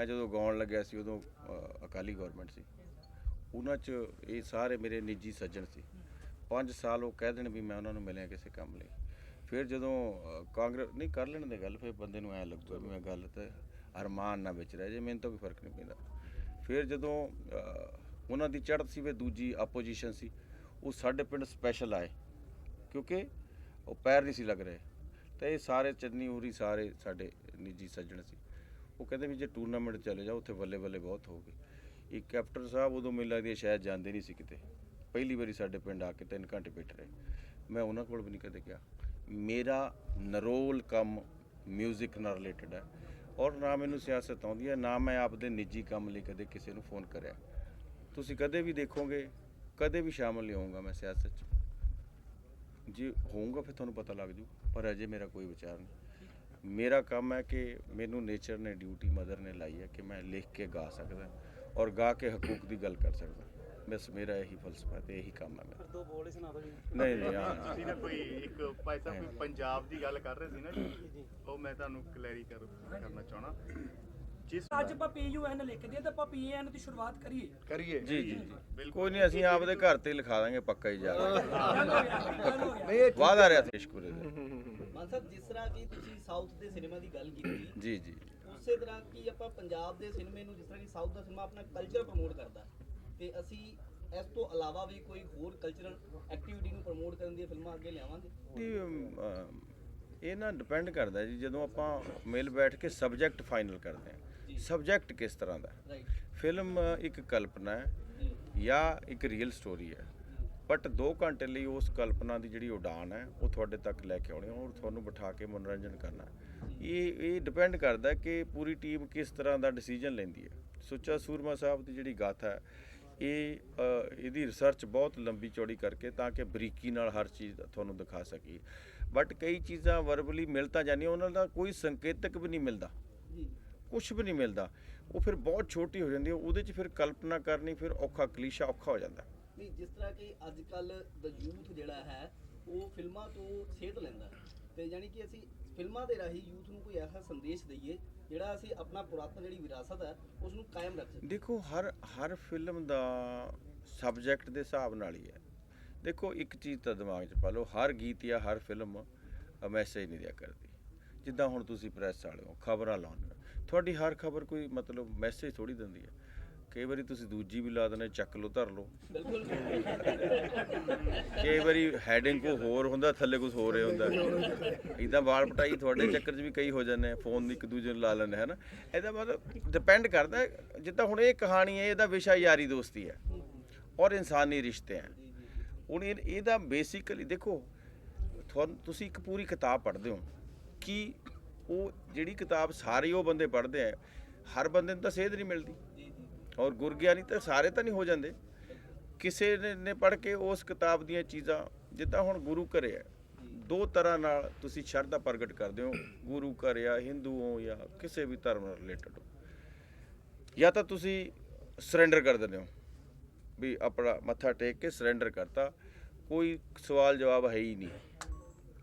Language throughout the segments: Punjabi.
ਮੈਂ ਜਦੋਂ ਗਾਉਣ ਲੱਗਿਆ ਸੀ ਉਦੋਂ ਅਕਾਲੀ ਗਵਰਨਮੈਂਟ ਸੀ। ਉਹਨਾਂ 'ਚ ਇਹ ਸਾਰੇ ਮੇਰੇ ਨਿੱਜੀ ਸੱਜਣ ਸੀ। 5 ਸਾਲ ਉਹ ਕਹਿ ਦੇਣ ਵੀ ਮੈਂ ਉਹਨਾਂ ਨੂੰ ਮਿਲਿਆ ਕਿਸੇ ਕੰਮ ਲਈ। ਫਿਰ ਜਦੋਂ ਅ, ਕਾਂਗਰਸ ਨਹੀਂ ਕਰ ਲੈਣ ਦੇ ਗੱਲ ਫਿਰ ਬੰਦੇ ਨੂੰ ਐ ਲੱਗਦਾ ਵੀ ਮੈਂ ਗੱਲ ਤੇ ਅਰਮਾਨ ਨਾ ਵਿੱਚ ਰਹਿ ਜੇ ਮੈਨੂੰ ਤਾਂ ਕੋਈ ਫ਼ਰਕ ਨਹੀਂ ਪੈਂਦਾ। ਫਿਰ ਜਦੋਂ ਉਹਨਾਂ ਦੀ ਚੜ੍ਹਤ ਸੀ ਵੇ ਦੂਜੀ ਆਪੋਜੀਸ਼ਨ ਸੀ। ਉਹ ਸਾਡੇ ਪਿੰਡ ਸਪੈਸ਼ਲ ਆਏ ਕਿਉਂਕਿ ਉਹ ਪੈਰ ਨਹੀਂ ਸੀ ਲੱਗ ਰਹੇ। ਤੇ ਇਹ ਸਾਰੇ ਚੰਨੀ ਉਰੀ ਸਾਰੇ ਸਾਡੇ ਨਿੱਜੀ ਸੱਜਣ ਸੀ। ਉਹ ਕਹਿੰਦੇ ਵੀ ਜੇ ਟੂਰਨਾਮੈਂਟ ਚਲੇ ਜਾਓ, ਉੱਥੇ ਬੱਲੇ ਬੱਲੇ ਬਹੁਤ ਹੋਊਗੀ ਇੱਕ ਕੈਪਟਨ ਸਾਹਿਬ ਉਦੋਂ ਮੈਨੂੰ ਲੱਗਦੀ ਹੈ ਸ਼ਾਇਦ ਜਾਂਦੇ ਨਹੀਂ ਸੀ ਕਿਤੇ। ਪਹਿਲੀ ਵਾਰੀ ਸਾਡੇ ਪਿੰਡ ਆ ਕੇ 3 ਘੰਟੇ ਬੈਠ ਰਹੇ। ਮੈਂ ਉਹਨਾਂ ਕੋਲ ਵੀ ਨਹੀਂ ਕਦੇ ਗਿਆ। ਮੇਰਾ ਨਰੋਲ ਕੰਮ 뮤직 ਨਾਲ ਰਿਲੇਟਡ ਹੈ। ਔਰ ਨਾ ਮੈਨੂੰ ਸਿਆਸਤ ਆਉਂਦੀ ਹੈ, ਨਾ ਮੈਂ ਆਪਦੇ ਨਿੱਜੀ ਕੰਮ ਲਈ ਕਦੇ ਕਿਸੇ ਨੂੰ ਫੋਨ ਕਰਿਆ। ਤੁਸੀਂ ਕਦੇ ਵੀ ਦੇਖੋਗੇ, ਕਦੇ ਵੀ ਸ਼ਾਮਲ ਨਹੀਂ ਹੋਊਂਗਾ ਮੈਂ ਸਿਆਸਤ 'ਚ। ਜੇ ਹੋਊਂਗਾ ਫਿਰ ਤੁਹਾਨੂੰ ਪਤਾ ਲੱਗ ਜੂ, ਪਰ ਅਜੇ ਮੇਰਾ ਕੋਈ ਵਿਚਾਰ ਨਹੀਂ। ਮੇਰਾ ਕੰਮ ਹੈ ਕਿ ਮੈਨੂੰ ਨੇਚਰ ਨੇ ਡਿਊਟੀ ਮਦਰ ਨੇ ਲਾਈ ਹੈ ਕਿ ਮੈਂ ਲਿਖ ਕੇ ਗਾ ਸਕਦਾ ਔਰ ਗਾ ਕੇ ਹਕੂਕ ਦੀ ਗੱਲ ਕਰ ਸਕਦਾ। ਬਸ ਮੇਰਾ ਇਹੀ ਫਲਸਫਾ ਤੇ ਇਹੀ ਕੰਮ ਹੈ ਮੇਰਾ। ਦੋ ਬੋਲ ਹੀ ਸੁਣਾ ਦਿਓ ਜੀ। ਨਹੀਂ ਨਹੀਂ ਹਾਂ। ਤੁਸੀਂ ਨਾ ਕੋਈ ਇੱਕ ਭਾਈ ਸਾਹਿਬ ਕੋਈ ਪੰਜਾਬ ਦੀ ਗੱਲ ਕਰ ਰਹੇ ਸੀ ਨਾ ਜੀ ਉਹ ਮੈਂ ਤੁਹਾਨੂੰ ਕਲੈਰੀ ਕਰ ਕਰਨਾ ਚਾਹਣਾ। ਜਿਸ ਅੱਜ ਆਪਾਂ ਪੀਯੂਐਨ ਲਿਖਦੇ ਆ ਤਾਂ ਆਪਾਂ ਪੀਐਨ ਦੀ ਸ਼ੁਰੂਆਤ ਕਰੀਏ। ਕਰੀਏ। ਜੀ ਜੀ। ਜੀ ਬਿਲਕੁਲ। ਕੋਈ ਨਹੀਂ ਅਸੀਂ ਆਪਦੇ ਘਰ ਤੇ ਲਿਖਾ ਦਾਂਗੇ ਪੱਕਾ ਹੀ ਜਾ ਕੇ ਗੱਲ ਹੋ ਗਿਆ ਗੱਲ ਹੋ। ਗਿਆ ਵਾਦਾ ਰਿਹਾ ਤੇਸ਼ਕੁਰੇ ਦਾ ਮਾਨ ਸਾਹਿਬ ਜਿਸ ਤਰ੍ਹਾਂ ਕਿ ਤੁਸੀਂ ਸਾਊਥ ਦੇ ਸਿਨੇਮਾ ਦੀ ਗੱਲ ਕੀਤੀ ਜੀ ਜੀ। ਉਸੇ ਤਰ੍ਹਾਂ ਕਿ ਆਪਾਂ ਪੰਜਾਬ ਦੇ ਸਿਨੇਮੇ ਨੂੰ ਜਿਸ ਤਰ੍ਹਾਂ ਕਿ ਸਾਊਥ ਦਾ ਸਿਨੇਮਾ ਆਪਣਾ ਕਲਚਰ ਪ੍ਰਮੋਟ ਕਰਦਾ ਤੇ ਅਸੀਂ ਇਸ ਤੋਂ ਇਲਾਵਾ ਵੀ ਕੋਈ ਹੋਰ ਕਲਚਰਲ ਐਕਟੀਵਿਟੀ ਨੂੰ ਪ੍ਰਮੋਟ ਕਰਨ ਦੀਆਂ ਫਿਲਮਾਂ ਅੱਗੇ ਲਿਆਵਾਂਗੇ? ਜੀ, ਅਮ, ਅਮ, ਇਹ ਨਾ ਡਿਪੈਂਡ ਕਰਦਾ ਜੀ ਜਦੋਂ ਆਪਾਂ ਮਿਲ ਬੈਠ ਕੇ ਸਬਜੈਕਟ ਫਾਈਨਲ ਕਰਦੇ ਹਾਂ। ਸਬਜੈਕਟ ਕਿਸ ਤਰ੍ਹਾਂ ਦਾ ਫਿਲਮ ਇੱਕ ਕਲਪਨਾ ਹੈ ਜਾਂ। ਇੱਕ ਰੀਅਲ ਸਟੋਰੀ ਹੈ। ਬਟ 2 ਘੰਟੇ ਲਈ ਉਸ ਕਲਪਨਾ ਦੀ ਜਿਹੜੀ ਉਡਾਨ ਹੈ ਉਹ ਤੁਹਾਡੇ ਤੱਕ ਲੈ ਕੇ ਆਉਣੀ ਔਰ ਤੁਹਾਨੂੰ ਬਿਠਾ ਕੇ ਮਨੋਰੰਜਨ ਕਰਨਾ। ਇਹ ਇਹ ਡਿਪੈਂਡ ਕਰਦਾ ਕਿ ਪੂਰੀ ਟੀਮ ਕਿਸ ਤਰ੍ਹਾਂ ਦਾ ਡਿਸੀਜਨ ਲੈਂਦੀ ਹੈ। ਸੁੱਚਾ ਸੂਰਮਾ ਸਾਹਿਬ ਦੀ ਜਿਹੜੀ ਗਾਥਾ ਹੈ ਇਹ ਇਹਦੀ ਰਿਸਰਚ ਬਹੁਤ ਲੰਬੀ ਚੌੜੀ ਕਰਕੇ ਤਾਂ ਕਿ ਬਰੀਕੀ ਨਾਲ ਹਰ ਚੀਜ਼ ਤੁਹਾਨੂੰ ਦਿਖਾ ਸਕੀ ਬਟ ਕਈ ਚੀਜ਼ਾਂ ਵਰਬਲੀ ਮਿਲ ਤਾਂ ਜਾਂਦੀਆਂ ਉਹਨਾਂ ਦਾ ਕੋਈ ਸੰਕੇਤਕ ਵੀ ਨਹੀਂ ਮਿਲਦਾ। ਕੁਝ ਵੀ ਨਹੀਂ ਮਿਲਦਾ। ਉਹ ਫਿਰ ਬਹੁਤ ਛੋਟੀ ਹੋ ਜਾਂਦੀ ਹੈ ਉਹਦੇ 'ਚ ਫਿਰ ਕਲਪਨਾ ਕਰਨੀ ਫਿਰ ਔਖਾ ਕਲੀਸ਼ਾ ਔਖਾ ਹੋ ਜਾਂਦਾ। ਨਹੀਂ ਜਿਸ ਤਰ੍ਹਾਂ ਕਿ ਅੱਜ ਕੱਲ ਦਾ ਯੂਥ ਜਿਹੜਾ ਹੈ, ਉਹ ਫਿਲਮਾਂ ਤੋਂ ਸੇਧ ਲੈਂਦਾ ਤੇ ਯਾਨੀ ਕਿ ਅਸੀਂ ਫਿਲਮਾਂ ਦੇ ਰਾਹੀਂ ਯੂਥ ਨੂੰ ਕੋਈ ਐਸਾ ਸੰਦੇਸ਼ ਦਈਏ, ਜਿਹੜਾ ਅਸੀਂ ਆਪਣਾ ਪੁਰਾਤਨ ਜਿਹੜੀ ਵਿਰਾਸਤ ਹੈ ਉਸ ਨੂੰ ਕਾਇਮ ਰੱਖ ਸਕੀਏ। ਦੇਖੋ, ਹਰ ਹਰ ਫਿਲਮ ਦਾ ਸਬਜੈਕਟ ਦੇ ਹਿਸਾਬ ਨਾਲ ਹੀ ਹੈ। ਦੇਖੋ, ਇੱਕ ਚੀਜ਼ ਤਾਂ ਦਿਮਾਗ 'ਚ ਪਾ ਲਓ, ਹਰ ਗੀਤ ਜਾਂ ਹਰ ਫਿਲਮ ਮੈਸੇਜ ਨਹੀਂ ਦਿਆ ਕਰਦੀ। ਜਿੱਦਾਂ ਹੁਣ ਤੁਸੀਂ ਪ੍ਰੈਸ ਵਾਲੇ ਹੋ, ਖਬਰਾਂ ਲਾਉਂਦੇ ਹੋ, ਤੁਹਾਡੀ ਹਰ ਖਬਰ ਕੋਈ ਮਤਲਬ ਮੈਸੇਜ ਥੋੜੀ ਦਿੰਦੀ ਹੈ। ਕਈ ਵਾਰੀ ਤੁਸੀਂ ਦੂਜੀ ਵੀ ਲਾ ਦਿੰਦੇ ਚੱਕ ਲਓ ਧਰ ਲਓ। ਬਿਲਕੁਲ। ਕਈ ਵਾਰੀ ਹੈਡਿੰਗ ਕੋ ਹੋਰ ਹੁੰਦਾ ਥੱਲੇ ਕੁਝ ਹੀ ਹੁੰਦਾ। ਇਦਾਂ ਵਾਲ ਪਟਾਈ ਤੁਹਾਡੇ ਚੱਕਰ 'ਚ ਵੀ ਕਈ ਹੋ ਜਾਂਦੇ ਆ ਫੋਨ ਇੱਕ ਦੂਜੇ ਨੂੰ ਲਾ ਲੈਂਦੇ ਹੈ ਨਾ ਇਹਦਾ ਮਤਲਬ ਡਿਪੈਂਡ ਕਰਦਾ ਜਿੱਦਾਂ ਹੁਣ ਇਹ ਕਹਾਣੀ ਹੈ ਇਹਦਾ ਵਿਸ਼ਾ ਯਾਰੀ ਦੋਸਤੀ ਹੈ ਔਰ ਇਨਸਾਨੀ ਰਿਸ਼ਤੇ ਹੈ। ਹੁਣ ਇਹ- ਇਹਦਾ ਬੇਸਿਕਲੀ ਦੇਖੋ ਤੁਹਾਨੂੰ ਤੁਸੀਂ ਇੱਕ ਪੂਰੀ ਕਿਤਾਬ ਪੜ੍ਹਦੇ ਹੋ ਕਿ ਉਹ ਜਿਹੜੀ ਕਿਤਾਬ ਸਾਰੇ ਉਹ ਬੰਦੇ ਪੜ੍ਹਦੇ ਆ ਹਰ ਬੰਦੇ ਨੂੰ ਤਾਂ ਸੇਧ ਨਹੀਂ ਮਿਲਦੀ। ਔਰ ਗੁਰਗਿਆਨੀ ਤਾਂ ਸਾਰੇ ਤਾਂ ਨਹੀਂ ਹੋ ਜਾਂਦੇ। ਕਿਸੇ ਨੇ- ਪੜ੍ਹ ਕੇ ਉਸ ਕਿਤਾਬ ਦੀਆਂ ਚੀਜ਼ਾਂ, ਜਿੱਦਾਂ ਹੁਣ ਗੁਰੂ ਘਰੇ ਹੈ, ਦੋ ਤਰ੍ਹਾਂ ਨਾਲ ਤੁਸੀਂ ਸ਼ਰਧਾ ਪ੍ਰਗਟ ਕਰਦੇ ਹੋ, ਗੁਰੂ ਘਰ ਜਾਂ ਹਿੰਦੂ ਹੋ ਜਾਂ ਕਿਸੇ ਵੀ ਧਰਮ ਨਾਲ ਰਿਲੇਟਡ ਹੋ। ਜਾਂ ਤਾਂ ਤੁਸੀਂ ਸਰੈਂਡਰ ਕਰ ਦਿੰਦੇ ਹੋ, ਵੀ ਆਪਣਾ ਮੱਥਾ ਟੇਕ ਕੇ ਸਰੈਂਡਰ ਕਰਤਾ, ਕੋਈ ਸਵਾਲ ਜਵਾਬ ਹੈ ਹੀ ਨਹੀਂ।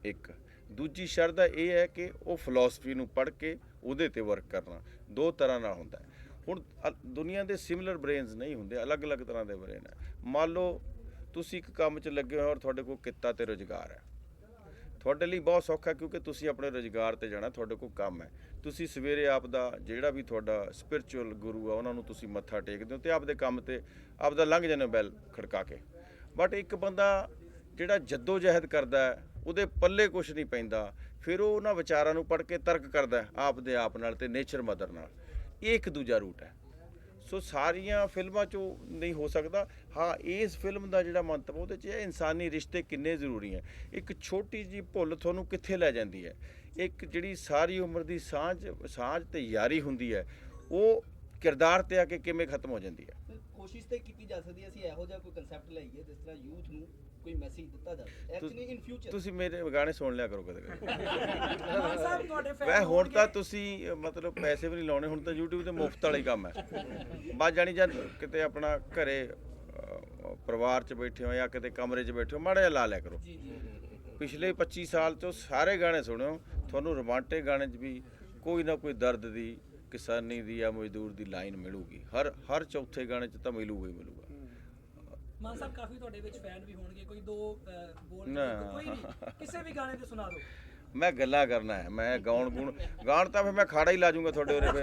ਇੱਕ। ਦੂਜੀ ਸ਼ਰਧਾ ਇਹ ਹੈ ਕਿ ਉਹ ਫਿਲਾਸਫੀ ਨੂੰ ਪੜ੍ਹ ਕੇ ਉਹਦੇ ਤੇ ਵਰਕ ਕਰਨਾ, ਦੋ ਤਰ੍ਹਾਂ ਨਾਲ ਹੁੰਦਾ ਹੈ। ਹੁਣ ਅ- ਦੁਨੀਆ ਦੇ ਸਿਮਿਲਰ ਬ੍ਰੇਨਸ ਨਹੀਂ ਹੁੰਦੇ, ਅਲੱਗ-ਅਲੱਗ ਤਰ੍ਹਾਂ ਦੇ ਬ੍ਰੇਨ ਹੈ ਮੰਨ ਲਓ, ਤੁਸੀਂ ਇੱਕ ਕੰਮ 'ਚ ਲੱਗੇ ਹੋ ਔਰ ਤੁਹਾਡੇ ਕੋਲ ਕਿੱਤਾ ਤੇ ਰੋਜ਼ਗਾਰ ਹੈ। ਤੁਹਾਡੇ ਲਈ ਬਹੁਤ ਸੌਖਾ ਕਿਉਂਕਿ ਤੁਸੀਂ ਆਪਣੇ ਰੋਜ਼ਗਾਰ ਤੇ ਜਾਣਾ, ਤੁਹਾਡੇ ਕੋਲ ਕੰਮ ਹੈ। ਤੁਸੀਂ ਸਵੇਰੇ ਆਪ ਦਾ ਜਿਹੜਾ ਵੀ ਤੁਹਾਡਾ ਸਪਿਰਚੁਅਲ ਗੁਰੂ ਆ, ਉਹਨਾਂ ਨੂੰ ਤੁਸੀਂ ਮੱਥਾ ਟੇਕਦੇ ਹੋ ਤੇ ਆਪਦੇ ਕੰਮ ਤੇ ਆਪਦਾ ਲੰਘ ਜਾਂਦੇ ਹੋ ਬੈਲ ਖੜਕਾ ਕੇ। ਬਟ ਇੱਕ ਬੰਦਾ ਜਿਹੜਾ ਜੱਦੋ ਜਹਿਦ ਕਰਦਾ ਹੈ, ਉਹਦੇ ਪੱਲੇ ਕੁਝ ਨਹੀਂ ਪੈਂਦਾ। ਫਿਰ ਉਹ ਉਹਨਾਂ ਵਿਚਾਰਾਂ ਨੂੰ ਪੜ੍ਹ ਕੇ ਤਰਕ ਕਰਦਾ ਹੈ ਆਪ ਦੇ ਆਪ ਨਾਲ ਤੇ ਨੇਚਰ ਮਦਰ ਨਾਲ। ਇਹ ਇੱਕ ਦੂਜਾ ਰੂਟ ਹੈ। ਸੋ ਸਾਰੀਆਂ ਫਿਲਮਾਂ 'ਚੋਂ ਨਹੀਂ ਹੋ ਸਕਦਾ। ਹਾਂ, ਇਸ ਫਿਲਮ ਦਾ ਜਿਹੜਾ ਮੰਤਵ ਉਹਦੇ 'ਚ ਇਹ ਇਨਸਾਨੀ ਰਿਸ਼ਤੇ ਕਿੰਨੇ ਜ਼ਰੂਰੀ ਹੈ। ਇੱਕ ਛੋਟੀ ਜੀ ਭੁੱਲ ਤੁਹਾਨੂੰ ਕਿੱਥੇ ਲੈ ਜਾਂਦੀ ਹੈ। ਇੱਕ ਜਿਹੜੀ ਸਾਰੀ ਉਮਰ ਦੀ ਸਾਂਝ ਸਾਂਝ ਤੇ ਯਾਰੀ ਹੁੰਦੀ ਹੈ, ਉਹ ਕਿਰਦਾਰ ਤੇ ਆ ਕੇ ਕਿਵੇਂ ਖਤਮ ਹੋ ਜਾਂਦੀ ਹੈ। ਕੋਸ਼ਿਸ਼ ਤੇ ਕੀਤੀ ਜਾ ਸਕਦੀ ਹੈ ਅਸੀਂ ਇਹੋ ਜਿਹਾ ਕੋਈ ਕਨਸੈਪਟ ਲਾਈਏ ਜਿਸ ਤਰ੍ਹਾਂ ਯੂਥ ਨੂੰ ਕੋਈ ਮੈਸੇਜ ਦਿੱਤਾ ਜਾਵੇ। ਐਕਚੁਅਲੀ ਇਨ ਫਿਊਚਰ ਤੁਸੀਂ ਮੇਰੇ ਗਾਣੇ ਸੁਣ ਲਿਆ ਕਰੋ ਕਦੇ ਕਦੇ। ਵੈ ਹੁਣ ਤਾਂ ਤੁਸੀਂ ਮਤਲਬ ਪੈਸੇ ਵੀ ਨਹੀਂ ਲਾਉਣੇ ਹੁਣ ਤਾਂ YouTube ਤੇ ਮੁਫਤ ਵਾਲਾ ਹੀ ਕੰਮ ਹੈ। ਬਸ ਜਾਣੀ ਜਦ ਕਿਤੇ ਆਪਣਾ ਘਰੇ ਪਰਿਵਾਰ 'ਚ ਬੈਠੇ ਹੋ ਜਾਂ ਕਿਤੇ ਕਮਰੇ 'ਚ ਬੈਠੇ ਹੋ ਮਾੜਾ ਜਿਹਾ ਲਾ ਲਿਆ ਕਰੋ। ਜੀ ਜੀ ਪਿਛਲੇ 25 ਸਾਲ ਤੋਂ ਸਾਰੇ ਗਾਣੇ ਸੁਣਿਓ ਤੁਹਾਨੂੰ ਰੋਮਾਂਟਿਕ ਗਾਣੇ 'ਚ ਵੀ ਕੋਈ ਨਾ ਕੋਈ ਦਰਦ ਦੀ ਕਿਸਾਨੀ ਦੀ ਆ ਮਜ਼ਦੂਰ ਦੀ ਲਾਈਨ ਮਿਲੂਗੀ। ਹਰ ਹਰ ਚੌਥੇ ਗਾਣੇ 'ਚ ਤਾਂ ਮਿਲੂਗਾ ਹੀ ਮਿਲੂਗਾ। ਮਾਨ ਸਾਹਿਬ ਕਾਫੀ ਤੁਹਾਡੇ ਵਿੱਚ ਫੈਨ ਵੀ ਹੋਣਗੇ। ਕੋਈ ਦੋ ਅਹ, ਬੋਲ ਨਾ। ਕੋਈ ਨਹੀਂ ਕਿਸੇ ਵੀ ਗਾਣੇ ਤੇ ਸੁਣਾ ਦਿਓ। ਮੈਂ ਗੱਲਾਂ ਕਰਨਾ ਹੈ। ਮੈਂ ਗਾਉਣ ਗੁਣ ਗਾਣ ਤਾਂ ਫਿਰ ਮੈਂ ਖਾੜਾ ਹੀ ਲਾ ਜੂੰਗਾ ਤੁਹਾਡੇ ਉਰੇ ਪੇ